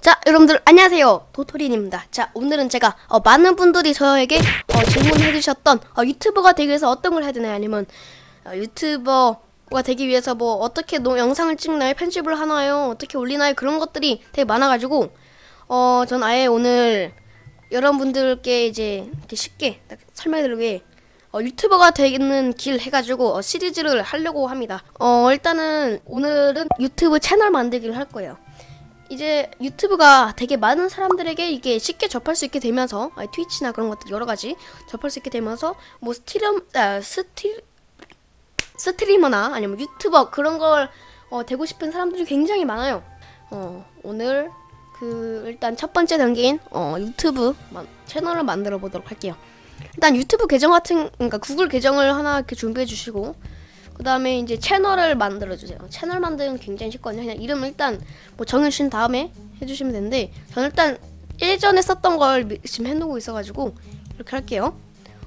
자, 여러분들 안녕하세요. 도토리입니다. 자, 오늘은 제가 어, 많은 분들이 저에게 어, 질문해 주셨던 어, 유튜버가 되기 위해서 어떤 걸 해야 되나요? 아니면 어, 유튜버가 되기 위해서 뭐 어떻게 노, 영상을 찍나요? 편집을 하나요? 어떻게 올리나요? 그런 것들이 되게 많아가지고 어, 전 아예 오늘 여러분들께 이제 이렇게 쉽게 딱 설명드리기 위해 어, 유튜버가 되는 길 해가지고 어, 시리즈를 하려고 합니다. 어, 일단은 오늘은 유튜브 채널 만들기를 할 거예요. 이제 유튜브가 되게 많은 사람들에게 이게 쉽게 접할 수 있게 되면서 아니, 트위치나 그런 것들 여러 가지 접할 수 있게 되면서 뭐 스트림 아, 스티 스트리머나 아니면 유튜버 그런 걸 어, 되고 싶은 사람들이 굉장히 많아요. 어, 오늘 그 일단 첫 번째 단계인 어, 유튜브 만- 채널을 만들어 보도록 할게요. 일단 유튜브 계정 같은 그러니까 구글 계정을 하나 이렇게 준비해 주시고 그 다음에 이제 채널을 만들어 주세요. 채널 만드는 게 굉장히 쉽거든요. 그냥 이름을 일단 뭐 정해주신 다음에 해주시면 되는데 저는 일단 예전에 썼던 걸 미- 지금 해놓고 있어가지고 이렇게 할게요.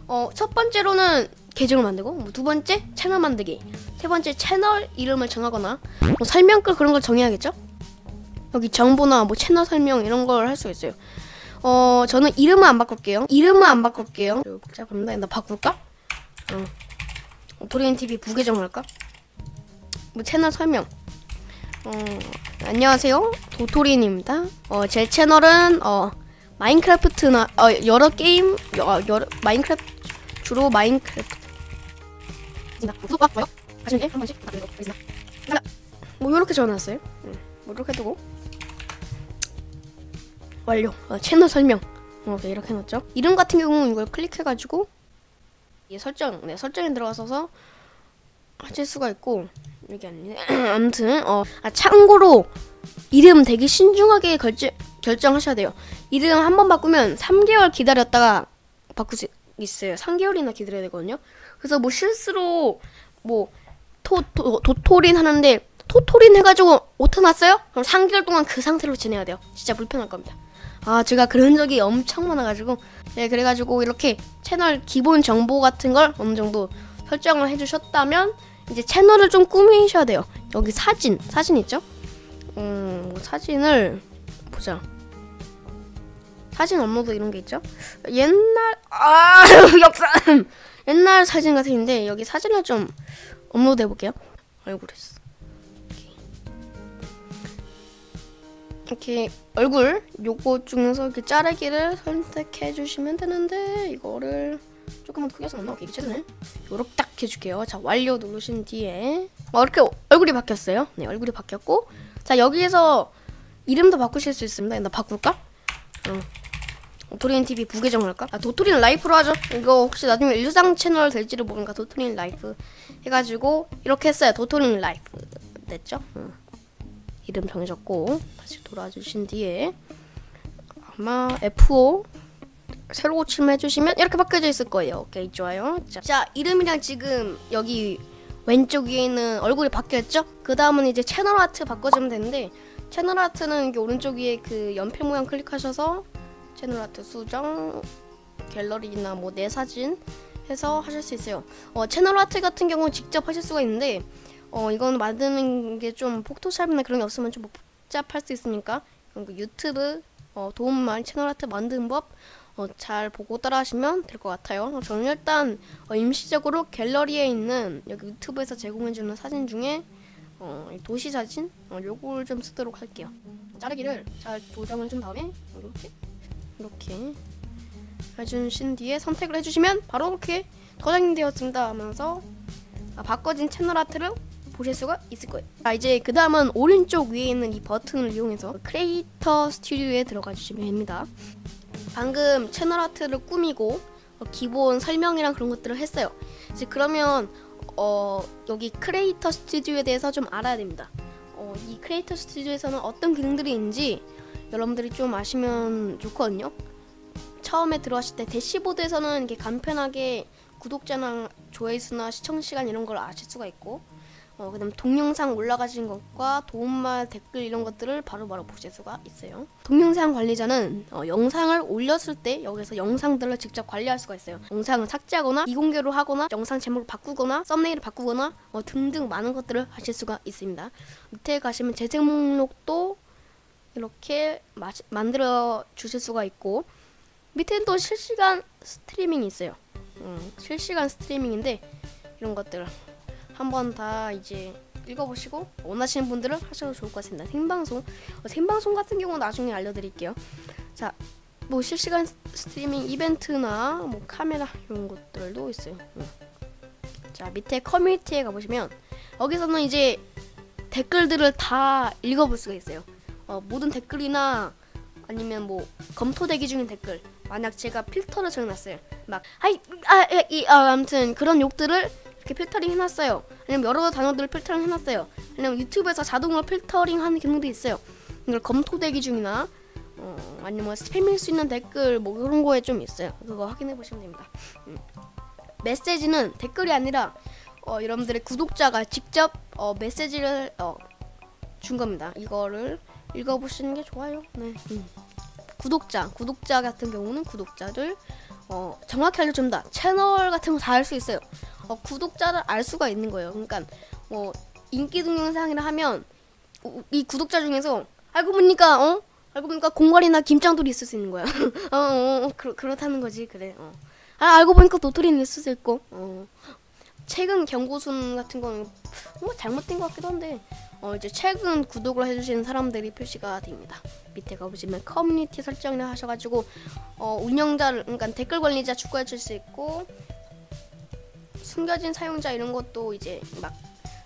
어, 첫 번째로는 계정을 만들고 뭐 두 번째 채널 만들기 세 번째 채널 이름을 정하거나 뭐 설명글 그런 걸 정해야겠죠? 여기 정보나 뭐 채널 설명 이런 걸 할 수 있어요. 어 저는 이름은 안 바꿀게요. 이름은 안 바꿀게요. 이거 복잡합니다. 나 바꿀까? 어. 도리인 TV 부계정 할까? 뭐 채널 설명. 어 안녕하세요 도토리인입니다. 어 제 채널은 어 마인크래프트나 어 여러 게임 여, 여러 마인크래프트 주로 마인크래프트. 뭐 적어놨어요. 음, 뭐 이렇게 두고 완료. 어, 채널 설명. 어, 네, 이렇게 해놨죠. 이름 같은 경우는 이걸 클릭해가지고 이 설정, 네 설정에 들어가서 하실 수가 있고 여기 아니네. 아무튼 어, 아, 참고로 이름 되게 신중하게 결정 결정하셔야 돼요. 이름 한 번 바꾸면 3개월 기다렸다가 바꿀 수 있어요. 3개월이나 기다려야 되거든요. 그래서 뭐 실수로 뭐 토, 토, 도토린 하는데 토토린 해가지고 오타 났어요? 그럼 3개월 동안 그 상태로 지내야 돼요. 진짜 불편할 겁니다. 아 제가 그런 적이 엄청 많아가지고 네 그래가지고 이렇게 채널 기본 정보 같은 걸 어느 정도 설정을 해주셨다면 이제 채널을 좀 꾸미셔야 돼요. 여기 사진 사진 있죠? 음 사진을 보자. 사진 업로드 이런 게 있죠? 옛날 아 역사 옛날 사진 같은데 여기 사진을 좀 업로드 해볼게요. 얼굴 했 이렇게 얼굴 요거 중에서 이렇게 자르기를 선택해 주시면 되는데 이거를 조금만 크게 해서 안 나오게 최선을 요렇게 딱 해줄게요. 자 완료 누르신 뒤에 어, 이렇게 얼굴이 바뀌었어요. 네 얼굴이 바뀌었고 자 여기에서 이름도 바꾸실 수 있습니다. 나 바꿀까? 어. 도토리인 TV 부계정 할까? 아 도토리는 라이프로 하죠. 이거 혹시 나중에 일상 채널 될지를 모르니까 도토리인 라이프 해가지고 이렇게 했어요. 도토리인 라이프 됐죠? 응. 이름 정해졌고 다시 돌아주신 뒤에 아마 F5 새로 고침 해주시면 이렇게 바뀌어져 있을 거예요. 오케이 좋아요. 자, 자 이름이랑 지금 여기 왼쪽 위에 있는 얼굴이 바뀌었죠? 그 다음은 이제 채널 아트 바꿔주면 되는데 채널 아트는 여기 오른쪽 위에 그 연필 모양 클릭하셔서 채널 아트 수정 갤러리나 뭐 내 사진 해서 하실 수 있어요. 어, 채널 아트 같은 경우는 직접 하실 수가 있는데 어 이건 만드는 게 좀 포토샵이나 그런 게 없으면 좀 복잡할 수 있으니까 유튜브 어, 도움말 채널 아트 만드는 법 어, 잘 보고 따라하시면 될 것 같아요. 어, 저는 일단 어, 임시적으로 갤러리에 있는 여기 유튜브에서 제공해주는 사진 중에 어, 이 도시 사진 어, 요걸 좀 쓰도록 할게요. 자르기를 잘 조정을 준 다음에 이렇게 이렇게 해주신 뒤에 선택을 해주시면 바로 이렇게 저장이 되었습니다 하면서 아, 바꿔진 채널 아트를 보실 수가 있을 거예요. 자 이제 그 다음은 오른쪽 위에 있는 이 버튼을 이용해서 크리에이터 스튜디오에 들어가 주시면 됩니다. 방금 채널 아트를 꾸미고 어, 기본 설명이랑 그런 것들을 했어요. 이제 그러면 어, 여기 크리에이터 스튜디오에 대해서 좀 알아야 됩니다. 어, 이 크리에이터 스튜디오에서는 어떤 기능들이 있는지 여러분들이 좀 아시면 좋거든요. 처음에 들어왔을 때 대시보드에서는 이렇게 간편하게 구독자나 조회수나 시청 시간 이런 걸 아실 수가 있고 어, 그 다음 동영상 올라가신 것과 도움말 댓글 이런 것들을 바로 바로 보실 수가 있어요. 동영상 관리자는 어, 영상을 올렸을 때 여기서 영상들을 직접 관리할 수가 있어요. 영상을 삭제하거나 이공개로 하거나 영상 제목을 바꾸거나 썸네일을 바꾸거나 어, 등등 많은 것들을 하실 수가 있습니다. 밑에 가시면 재생 목록도 이렇게 마, 만들어 주실 수가 있고 밑에는 또 실시간 스트리밍이 있어요. 음, 실시간 스트리밍인데 이런 것들 한번 다 이제 읽어보시고 원하시는 분들은 하셔도 좋을 것 같습니다. 생방송 어, 생방송 같은 경우 나중에 알려드릴게요. 자, 뭐 실시간 스트리밍 이벤트나 뭐 카메라 이런 것들도 있어요. 음. 자 밑에 커뮤니티에 가보시면 여기서는 이제 댓글들을 다 읽어볼 수가 있어요. 어, 모든 댓글이나 아니면 뭐 검토되기 중인 댓글 만약 제가 필터를 정해놨어요 막 아이 아이 아, 아무튼 그런 욕들을 이렇게 필터링 해놨어요 아니면 여러 단어들을 필터링 해놨어요 아니면 유튜브에서 자동으로 필터링 하는 기능도 있어요 이걸 검토되기 중이나 어, 아니면 뭐 스팸일 수 있는 댓글 뭐 그런 거에 좀 있어요 그거 확인해 보시면 됩니다 음. 메시지는 댓글이 아니라 어, 여러분들의 구독자가 직접 어, 메시지를 어, 준 겁니다 이거를 읽어보시는 게 좋아요 네. 음. 구독자, 구독자 같은 경우는 구독자를 어, 정확히 알려준다. 채널 같은 거다알수 있어요. 어, 구독자를 알 수가 있는 거예요. 그러니까 뭐 인기 동영상이라 하면 우- 이 구독자 중에서 알고 보니까 어 알고 보니까 공갈이나 김장돌이 있을 수 있는 거야. 어, 어, 어 그렇, 그렇다는 거지 그래. 어. 아 알고 보니까 도토리는 있을 수 있고. 어. 최근 경고순 같은 거는 뭐 잘못된 것 같기도 한데 어 이제 최근 구독을 해주시는 사람들이 표시가 됩니다. 밑에 가보시면 커뮤니티 설정을 하셔가지고 어 운영자를 그러니까 댓글 관리자 추가해 줄 수 있고 숨겨진 사용자 이런 것도 이제 막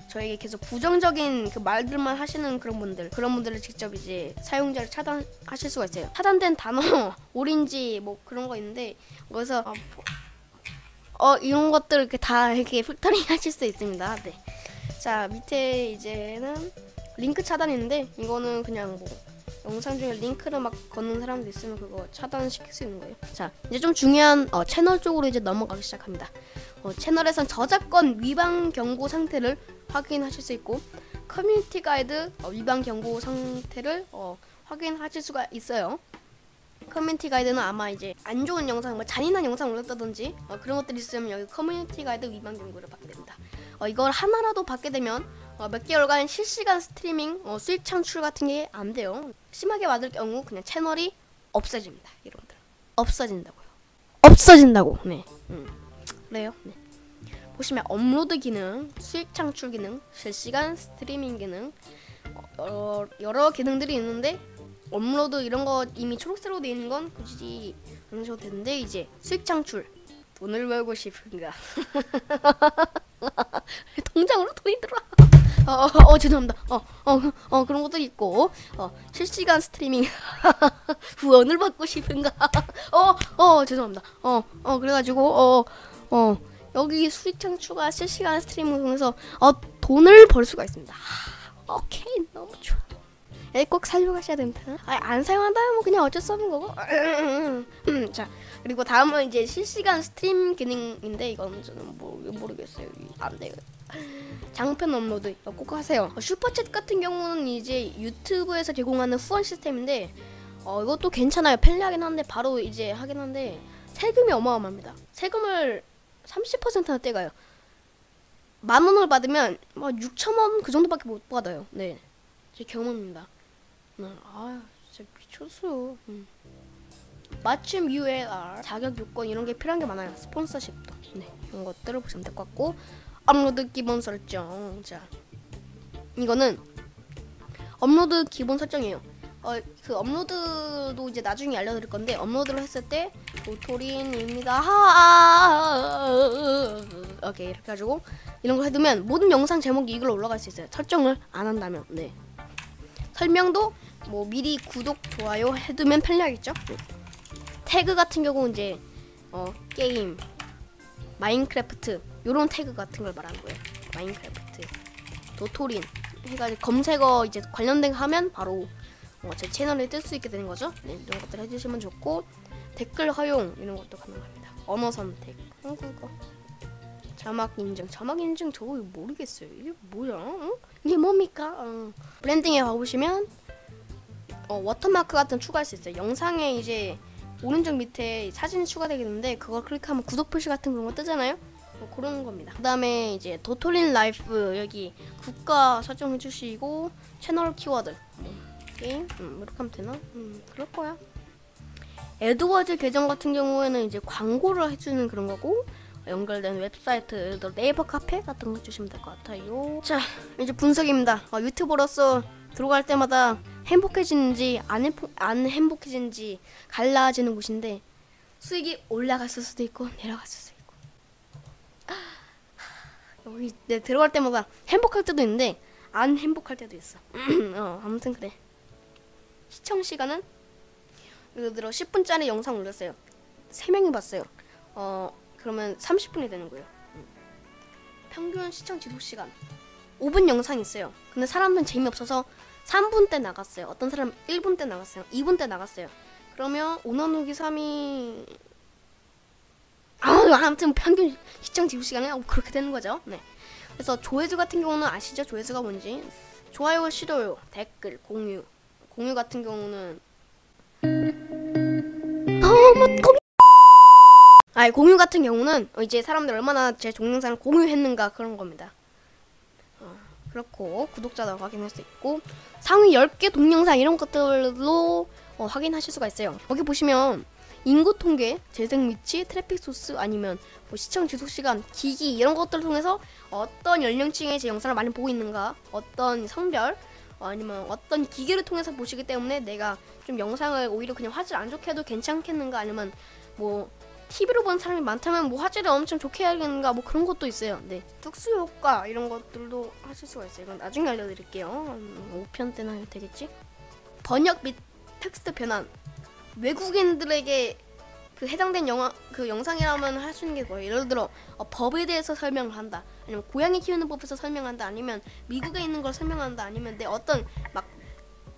저에게 계속 부정적인 그 말들만 하시는 그런 분들 그런 분들을 직접 이제 사용자를 차단하실 수가 있어요. 차단된 단어 오린지 뭐 그런 거 있는데 거기서 어, 어 이런 것들 다 이렇게 필터링 하실 수 있습니다. 네. 자 밑에 이제는 링크 차단인데 이거는 그냥 뭐 영상 중에 링크를 막 걷는 사람도 있으면 그거 차단시킬 수 있는 거예요. 자 이제 좀 중요한 어, 채널 쪽으로 이제 넘어가기 시작합니다. 어, 채널에선 저작권 위반 경고 상태를 확인하실 수 있고 커뮤니티 가이드 어, 위반 경고 상태를 어, 확인하실 수가 있어요. 커뮤니티 가이드는 아마 이제 안 좋은 영상, 뭐 잔인한 영상 올렸다든지 어, 그런 것들이 있으면 여기 커뮤니티 가이드 위반 경고를 받게 됩니다. 어, 이걸 하나라도 받게 되면 어, 몇 개월간 실시간 스트리밍 어, 수익 창출 같은 게 안 돼요. 심하게 받을 경우 그냥 채널이 없어집니다, 여러분들. 없어진다고요. 없어진다고. 네. 음. 그래요. 네. 보시면 업로드 기능, 수익 창출 기능, 실시간 스트리밍 기능 어, 여러, 여러 기능들이 있는데 업로드 이런 거 이미 초록색으로 되어 있는 건 굳이 안 하셔도 되는데 이제 수익 창출 돈을 벌고 싶은가 통장으로 돈이 들어와 어, 어, 어 죄송합니다 어, 어, 어 그런 것도 있고 어, 실시간 스트리밍 후원을 받고 싶은가 어, 어 죄송합니다 어, 어 그래가지고 어, 어 여기 수익 창출과 실시간 스트리밍을 통해서 어, 돈을 벌 수가 있습니다 하, 오케이 너무 좋아 에, 꼭 사용하셔야 됩니다. 아, 안 사용한다면 뭐 그냥 어쩔 수 없는 거고. 음, 자 그리고 다음은 이제 실시간 스트림 기능인데 이건 저는 뭐 모르겠어요. 이- 안 돼요. 장편 업로드 꼭 하세요. 어, 슈퍼챗 같은 경우는 이제 유튜브에서 제공하는 후원 시스템인데 어, 이것도 괜찮아요. 편리하긴 한데 바로 이제 하긴 한데 세금이 어마어마합니다. 세금을 30%나 떼가요. 만 원을 받으면 뭐 6천 원 그 정도밖에 못 받아요. 네, 제 경험입니다. 네, 아 진짜 미쳤어요. 음. 마침 ULR 자격 요건 이런 게 필요한 게 많아요. 스폰서십도 네 이런 것들을 보시면 될 것 같고 업로드 기본 설정 자 이거는 업로드 기본 설정이에요. 어 그 업로드도 이제 나중에 알려드릴 건데 업로드를 했을 때 도토린입니다. 하 오케이 이렇게 가지고 이런 걸 해두면 모든 영상 제목이 이걸로 올라갈 수 있어요. 설정을 안 한다면 네 설명도 뭐 미리 구독 좋아요 해두면 편리하겠죠. 태그 같은 경우는 이제 어 게임 마인크래프트 요런 태그 같은 걸 말하는 거예요. 마인크래프트 도토린 해가지고 검색어 이제 관련된 거 하면 바로 어, 제 채널에 뜰 수 있게 되는 거죠. 네, 이런 것들 해주시면 좋고 댓글 허용 이런 것도 가능합니다. 언어 선택 한국어 자막 인증 자막 인증 저거 모르겠어요. 이게 뭐야? 어? 이게 뭡니까? 어. 브랜딩에 가보시면 어, 워터마크 같은 거 추가할 수 있어요. 영상에 이제 오른쪽 밑에 사진이 추가되겠는데 그걸 클릭하면 구독 표시 같은 그런 거 뜨잖아요. 뭐 그런 겁니다. 그 다음에 이제 도토린 라이프 여기 국가 설정해 주시고 채널 키워드 뭐 게임 음, 이렇게 하면 되나? 음 그럴 거야. 에드워즈 계정 같은 경우에는 이제 광고를 해주는 그런 거고 연결된 웹사이트 네이버 카페 같은 거 주시면 될 것 같아요. 자 이제 분석입니다. 어, 유튜버로서 들어갈 때마다 행복해지는지 안, 행복, 안 행복해지는지 갈라지는 곳인데 수익이 올라갔을 수도 있고 내려갔을 수도 있고 여기 네, 들어갈 때마다 행복할 때도 있는데 안 행복할 때도 있어. 어, 아무튼 그래. 시청 시간은 예를 들어 10분짜리 영상 올렸어요. 3명이 봤어요. 어, 그러면 30분이 되는 거예요. 음. 평균 시청 지속 시간 5분 영상 있어요. 근데 사람들은 재미없어서 3분 때 나갔어요. 어떤 사람 1분 때 나갔어요. 2분 때 나갔어요. 그러면 오너누기 3이 아, 아무튼 평균 시청 지속 시간이 그렇게 되는 거죠. 네. 그래서 조회수 같은 경우는 아시죠? 조회수가 뭔지. 좋아요, 싫어요, 댓글, 공유. 공유 같은 경우는 아, 뭐 공유. 아, 공유 같은 경우는 이제 사람들 얼마나 제 동영상을 공유했는가 그런 겁니다. 어, 그렇고 구독자도 확인할 수 있고 상위 10개 동영상 이런 것들로 어, 확인하실 수가 있어요. 여기 보시면 인구 통계, 재생 위치, 트래픽 소스 아니면 뭐 시청 지속 시간, 기기 이런 것들을 통해서 어떤 연령층의 제 영상을 많이 보고 있는가, 어떤 성별, 어, 아니면 어떤 기계를 통해서 보시기 때문에 내가 좀 영상을 오히려 그냥 화질 안 좋게 해도 괜찮겠는가, 아니면 뭐 TV로 본 사람이 많다면 뭐 화질을 엄청 좋게 해야겠는가, 뭐 그런 것도 있어요. 네, 특수 효과 이런 것들도 하실 수가 있어요. 이건 나중에 알려드릴게요. 음, 5편 때나 해도 되겠지? 번역 및 텍스트 변환. 외국인들에게 그 해당된 영화 그 영상이라면 할 수 있는 게 뭐예요? 예를 들어 어, 법에 대해서 설명을 한다, 아니면 고양이 키우는 법에서 설명한다, 아니면 미국에 있는 걸 설명한다, 아니면 내 어떤 막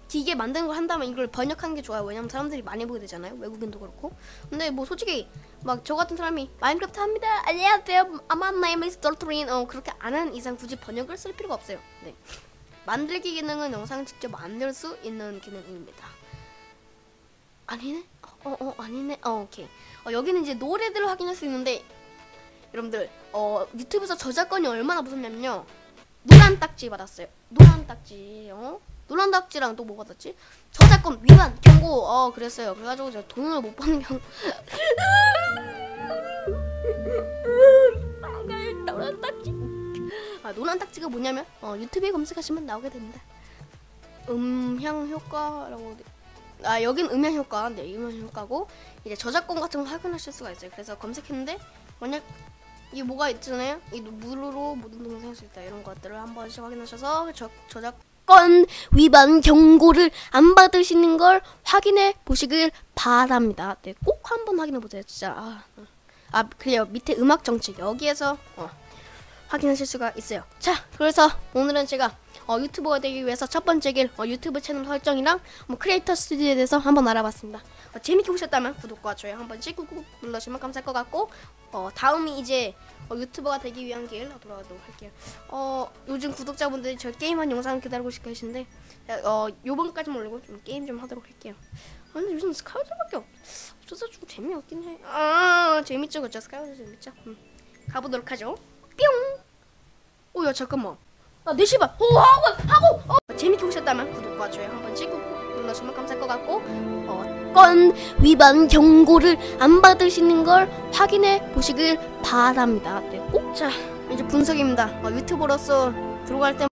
기계 만드는 걸 한다면 이걸 번역하는 게 좋아요. 왜냐면 사람들이 많이 보게 되잖아요. 외국인도 그렇고. 근데 뭐 솔직히 막 저 같은 사람이 마인크래프트 합니다. 안녕하세요. My name Doltrin. 어 그렇게 안 하는 이상 굳이 번역을 쓸 필요가 없어요. 네. 만들기 기능은 영상 직접 만들 수 있는 기능입니다. 아니네? 어, 어, 아니네? 어, 오케이. 어, 여기는 이제 노래들을 확인할 수 있는데, 여러분들, 어, 유튜브에서 저작권이 얼마나 무섭냐면요. 노란 딱지 받았어요. 노란 딱지, 어? 노란 딱지랑 또 뭐 받았지? 저작권 위반 경고, 어, 그랬어요. 그래가지고 제가 돈을 못 받는 경우. 노란 딱지. 아, 노란 딱지가 뭐냐면, 어, 유튜브에 검색하시면 나오게 됩니다. 음향 효과라고 아 여긴 음향 효과, 네 음향 효과고 이제 저작권 같은 거 확인하실 수가 있어요. 그래서 검색했는데 만약 이 뭐가 있잖아요. 이 무료로 모든 동영상 할수 있다 이런 것들을 한 번씩 확인하셔서 저, 저작 권 위반 경고를 안 받으시는 걸 확인해 보시길 바랍니다. 네, 꼭 한번 확인해 보세요. 진짜 아, 아 그래요 밑에 음악 정책 여기에서 어, 확인하실 수가 있어요. 자, 그래서 오늘은 제가 어, 유튜버가 되기 위해서 첫 번째 길 어, 유튜브 채널 설정이랑 뭐 크리에이터 스튜디오에 대해서 한번 알아봤습니다. 어, 재밌게 보셨다면 구독과 좋아요 한번 찍고 눌러주시면 감사할 것 같고 어, 다음이 이제 어, 유튜버가 되기 위한 길 돌아가도록 할게요. 어, 요즘 구독자분들이 저 게임한 영상을 기다리고 계신데 어, 요번까지 올리고 좀 게임 좀 하도록 할게요. 아, 근데 요즘 스카우트밖에 없어서 좀 재미없긴 해. 아 재밌죠 그죠 스카우트 재밌죠. 음. 가보도록 하죠. 뿅. 오야 잠깐만. 나 4시 반. 오 하고 하고. 어. 재밌게 보셨다면 구독과 좋아요 한번 찍고 눌러주시면 감사할 것 같고 어, 건 위반 경고를 안 받으시는 걸 확인해 보시길 바랍니다. 네, 꼭 자 이제 분석입니다. 어, 유튜버로서 들어갈 때